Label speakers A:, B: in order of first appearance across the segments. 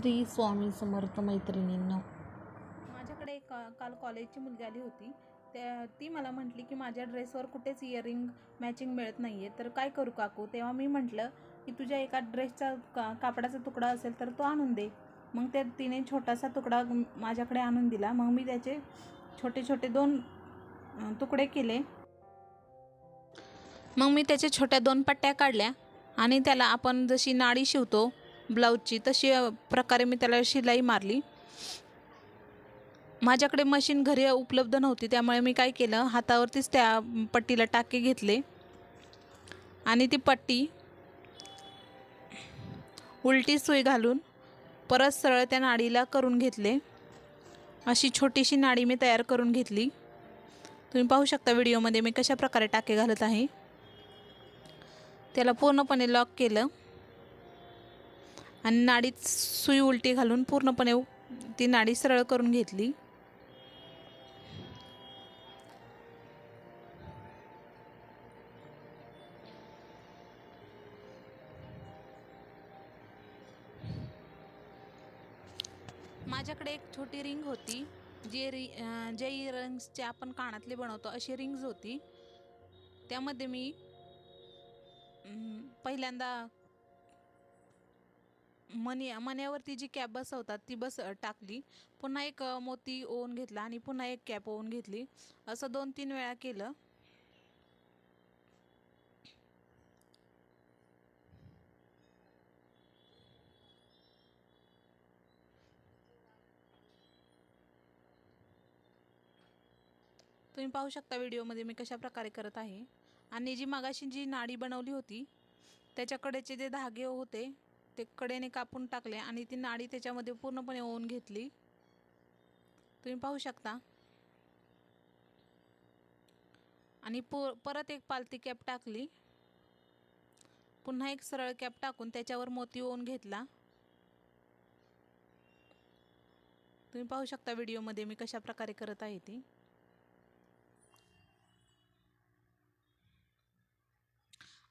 A: श्री स्वामी समर्थ मैत्रिणींनो.
B: माझ्याकडे एक काल कॉलेजची मुलगी आली होती. त्या ती मला म्हटली की माझ्या ड्रेसवर कुठेच इयरिंग मॅचिंग मिळत नाही आहे तर काय करू काकू? तेव्हा मी म्हटलं की तुझ्या एका ड्रेसचा का कापडाचा तुकडा असेल तर तो आणून दे. मग त्या तिने छोटासा तुकडा माझ्याकडे आणून दिला. मग मी त्याचे छोटे छोटे दोन तुकडे केले. मग मी त्याच्या छोट्या दोन पट्ट्या काढल्या आणि त्याला आपण जशी नाडी शिवतो ब्लाऊजची तशी प्रकारे मी त्याला शिलाई मारली. माझ्याकडे मशीन घरी उपलब्ध नव्हती त्यामुळे मी काय केलं हातावरतीच त्या पट्टीला टाके घेतले. आणि ती पट्टी उलटी सुई घालून परत सरळ त्या नाडीला करून घेतले. अशी छोटीशी नाडी मी तयार करून घेतली. तुम्ही पाहू शकता व्हिडिओमध्ये मी कशा प्रकारे टाके घालत आहे. त्याला पूर्णपणे लॉक केलं. आणि नाडीत सुई उलटी घालून पूर्णपणे ती नाडी सरळ करून घेतली. माझ्याकडे एक छोटी रिंग होती जे रि जे इयरिंग्सचे आपण कानातले बनवतो अशी रिंग्ज होती. त्यामध्ये मी पहिल्यांदा मनी मण्यावरती जी कॅप बसवतात ती बस टाकली. पुन्हा एक मोती ओवून घेतला आणि पुन्हा एक कॅप ओवून घेतली. असं दोन तीन वेळा केलं. तुम्ही पाहू शकता व्हिडिओमध्ये मी कशा प्रकारे करत आहे. आणि जी मागाशी जी नाडी बनवली होती त्याच्याकडेचे जे धागे होते ते कडेने कापून टाकले आणि ती नाडी त्याच्यामध्ये पूर्णपणे ओवून घेतली. तुम्ही पाहू शकता. आणि पो परत एक पालती कॅप टाकली. पुन्हा एक सरळ कॅप टाकून त्याच्यावर मोती ओवून घेतला. तुम्ही पाहू शकता व्हिडिओमध्ये मी कशा प्रकारे करत आहे ती.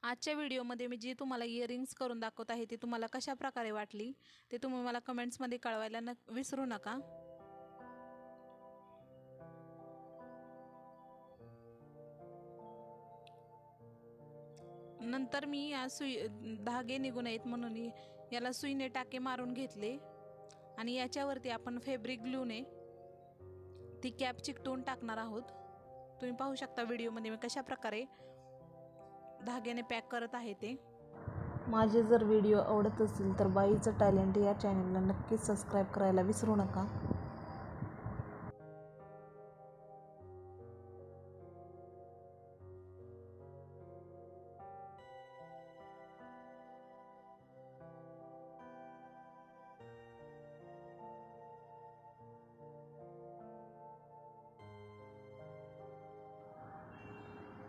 B: आजच्या व्हिडिओमध्ये मी जी तुम्हाला इयरिंग्स करून दाखवत आहे ती तुम्हाला कशा प्रकारे वाटली ते तुम्ही मला कमेंट्समध्ये कळवायला न विसरू नका. नंतर मी या सुई धागे निघून आहेत म्हणून याला सुईने टाके मारून घेतले. आणि याच्यावरती आपण फॅब्रिक ग्लूने ती कॅप चिकटवून टाकणार आहोत. तुम्ही पाहू शकता व्हिडिओमध्ये मी कशा प्रकारे धाग्याने पॅक करत आहे ते.
A: माझे जर व्हिडिओ आवडत असतील तर बाईचं टॅलेंट या चॅनलला नक्कीच सबस्क्राईब करायला विसरू नका.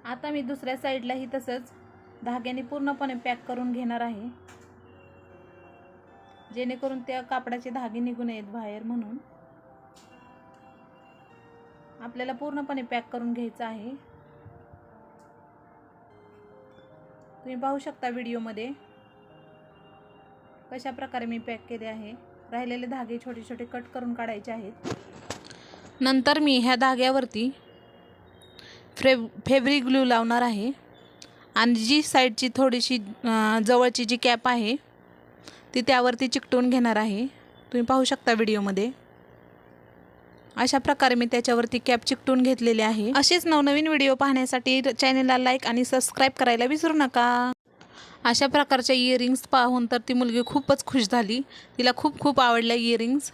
B: आता मी दुसऱ्या साईडलाही तसंच धाग्याने पूर्णपणे पॅक करून घेणार आहे. जेणेकरून त्या कापडाचे धागे निघू नयेत बाहेर म्हणून. आपल्याला पूर्णपणे पॅक करून घ्यायचं आहे. तुम्ही पाहू शकता व्हिडिओमध्ये कशा प्रकारे मी पॅक केले आहे. राहिलेले धागे छोटे छोटे कट करून काढायचे आहेत. नंतर मी ह्या धाग्यावरती फ्रेव फेब्रिक ग्लू लावणार आहे. आणि जी साईडची थोडीशी जवळची जी कॅप आहे ती त्यावरती चिकटवून घेणार आहे. तुम्ही पाहू शकता व्हिडिओमध्ये. अशा प्रकारे मी त्याच्यावरती कॅप चिकटून घेतलेली आहे. असेच नवनवीन व्हिडिओ पाहण्यासाठी चॅनेलला लाईक आणि सबस्क्राईब करायला विसरू नका. अशा प्रकारच्या इयरिंग्स पाहून तर ती मुलगी खूपच खुश झाली. तिला खूप खूप आवडल्या इयरिंग्स